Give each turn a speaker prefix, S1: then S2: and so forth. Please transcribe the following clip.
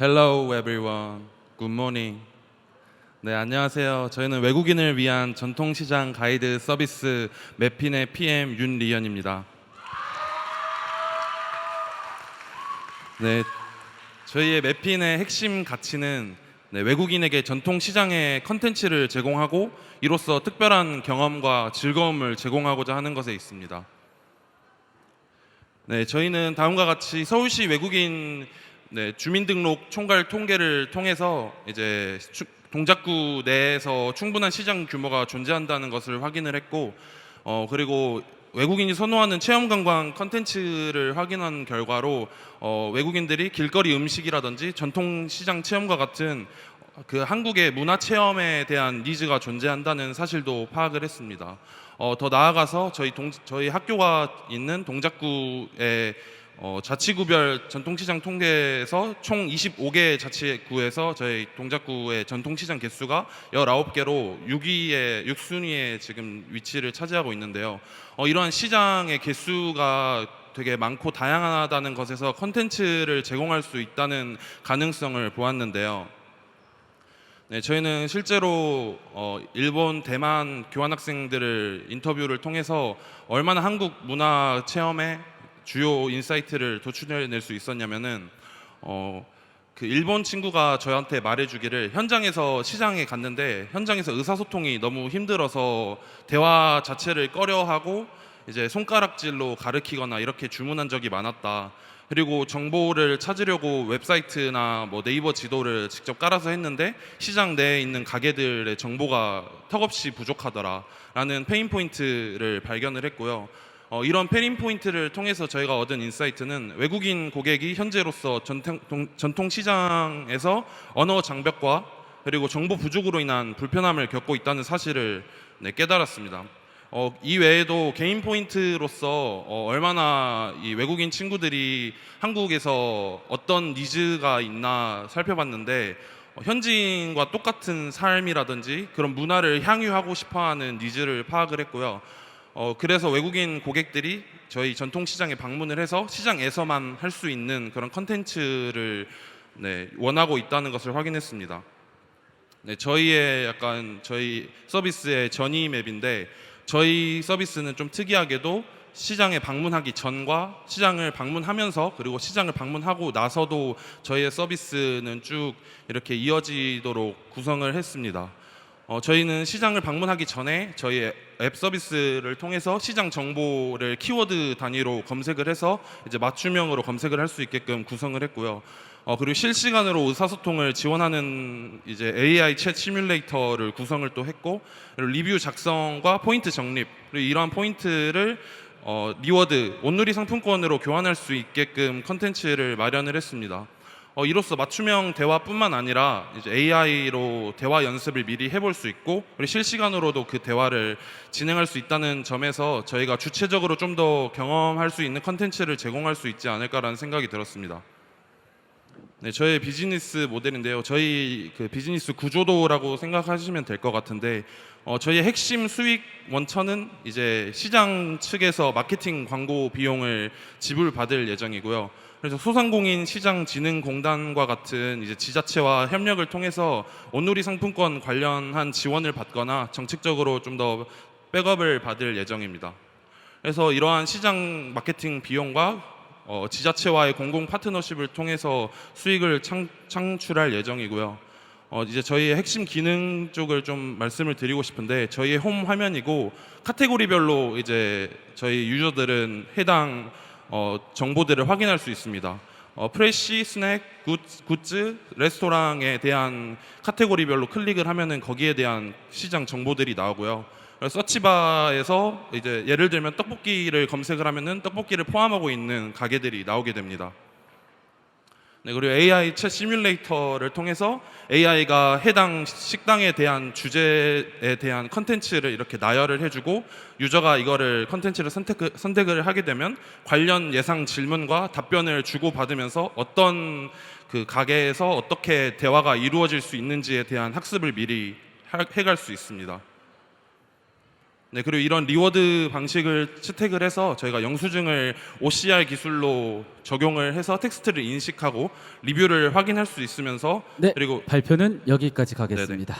S1: Hello everyone. Good morning. 네, 안녕하세요. 저희는 외국인을 위한 전통시장 가이드 서비스 맵핀의 PM 윤리현입니다. 네, 저희의 맵핀의 핵심 가치는 네, 외국인에게 전통시장의 컨텐츠를 제공하고 이로써 특별한 경험과 즐거움을 제공하고자 하는 것에 있습니다. 네, 저희는 다음과 같이 서울시 외국인 네, 주민등록 총괄 통계를 통해서 이제 추- 동작구 내에서 충분한 시장 규모가 존재한다는 것을 확인을 했고, 어 그리고 외국인이 선호하는 체험 관광 컨텐츠를 확인한 결과로 어, 외국인들이 길거리 음식이라든지 전통 시장 체험과 같은 그 한국의 문화 체험에 대한 니즈가 존재한다는 사실도 파악을 했습니다. 어, 더 나아가서 저희 동, 저희 학교가 있는 동작구의 어, 자치구별 전통시장 통계에서 총 25개 자치구에서 저희 동작구의 전통시장 개수가 19개로 6위에 6순위에 지금 위치를 차지하고 있는데요. 어, 이러한 시장의 개수가 되게 많고 다양하다는 것에서 컨텐츠를 제공할 수 있다는 가능성을 보았는데요. 네, 저희는 실제로 어, 일본, 대만 교환학생들을 인터뷰를 통해서 얼마나 한국 문화 체험에 주요 인사이트를 도출해낼 수 있었냐면은 어, 그 일본 친구가 저한테 말해주기를 현장에서 시장에 갔는데 현장에서 의사소통이 너무 힘들어서 대화 자체를 꺼려하고 이제 손가락질로 가르키거나 이렇게 주문한 적이 많았다. 그리고 정보를 찾으려고 웹사이트나 뭐 네이버 지도를 직접 깔아서 했는데 시장 내에 있는 가게들의 정보가 턱없이 부족하더라라는 페인 포인트를 발견을 했고요. 어, 이런 페인 포인트를 통해서 저희가 얻은 인사이트는 외국인 고객이 현재로서 전통, 동- 전통 시장에서 언어 장벽과 그리고 정보 부족으로 인한 불편함을 겪고 있다는 사실을 네, 깨달았습니다. 어, 이 외에도 개인 포인트로서 어, 얼마나 이 외국인 친구들이 한국에서 어떤 니즈가 있나 살펴봤는데 어, 현지인과 똑같은 삶이라든지 그런 문화를 향유하고 싶어하는 니즈를 파악을 했고요. 어, 그래서 외국인 고객들이 저희 전통시장에 방문을 해서 시장에서만 할 수 있는 그런 컨텐츠를 네, 원하고 있다는 것을 확인했습니다. 네, 저희의 약간 저희 서비스의 전이 맵인데 저희 서비스는 좀 특이하게도 시장에 방문하기 전과 시장을 방문하면서 그리고 시장을 방문하고 나서도 저희의 서비스는 쭉 이렇게 이어지도록 구성을 했습니다. 어, 저희는 시장을 방문하기 전에 저희 앱 서비스를 통해서 시장 정보를 키워드 단위로 검색을 해서 이제 맞춤형으로 검색을 할 수 있게끔 구성을 했고요. 어, 그리고 실시간으로 의사소통을 지원하는 이제 AI 챗 시뮬레이터를 구성을 또 했고 리뷰 작성과 포인트 적립 그리고 이러한 포인트를 어, 리워드 온누리 상품권으로 교환할 수 있게끔 컨텐츠를 마련을 했습니다. 어, 이로써 맞춤형 대화뿐만 아니라 이제 AI로 대화 연습을 미리 해볼 수 있고 그리고 실시간으로도 그 대화를 진행할 수 있다는 점에서 저희가 주체적으로 좀 더 경험할 수 있는 컨텐츠를 제공할 수 있지 않을까라는 생각이 들었습니다. 네, 저의 비즈니스 모델인데요. 저희 그 비즈니스 구조도라고 생각하시면 될 것 같은데 어, 저희의 핵심 수익 원천은 이제 시장 측에서 마케팅 광고 비용을 지불받을 예정이고요. 그래서 소상공인 시장 진흥 공단과 같은 이제 지자체와 협력을 통해서 온누리 상품권 관련한 지원을 받거나 정책적으로 좀 더 백업을 받을 예정입니다. 그래서 이러한 시장 마케팅 비용과 어, 지자체와의 공공 파트너십을 통해서 수익을 창, 창출할 예정이고요. 어, 이제 저희의 핵심 기능 쪽을 좀 말씀을 드리고 싶은데 저희의 홈 화면이고 카테고리별로 이제 저희 유저들은 해당 어, 정보들을 확인할 수 있습니다. 어, 프레시, 스낵, 굿, 굿즈, 레스토랑에 대한 카테고리별로 클릭을 하면은 거기에 대한 시장 정보들이 나오고요. 서치바에서 이제 예를 들면 떡볶이를 검색을 하면은 떡볶이를 포함하고 있는 가게들이 나오게 됩니다. 네, 그리고 AI 챗 시뮬레이터를 통해서 AI가 해당 식당에 대한 주제에 대한 컨텐츠를 이렇게 나열을 해주고 유저가 이거를 컨텐츠를 선택, 선택을 하게 되면 관련 예상 질문과 답변을 주고 받으면서 어떤 그 가게에서 어떻게 대화가 이루어질 수 있는지에 대한 학습을 미리 하- 해갈 수 있습니다. 네, 그리고 이런 리워드 방식을 채택을 해서 저희가 영수증을 OCR 기술로 적용을 해서 텍스트를 인식하고 리뷰를 확인할 수 있으면서
S2: 네,
S1: 그리고
S2: 발표는 여기까지 가겠습니다.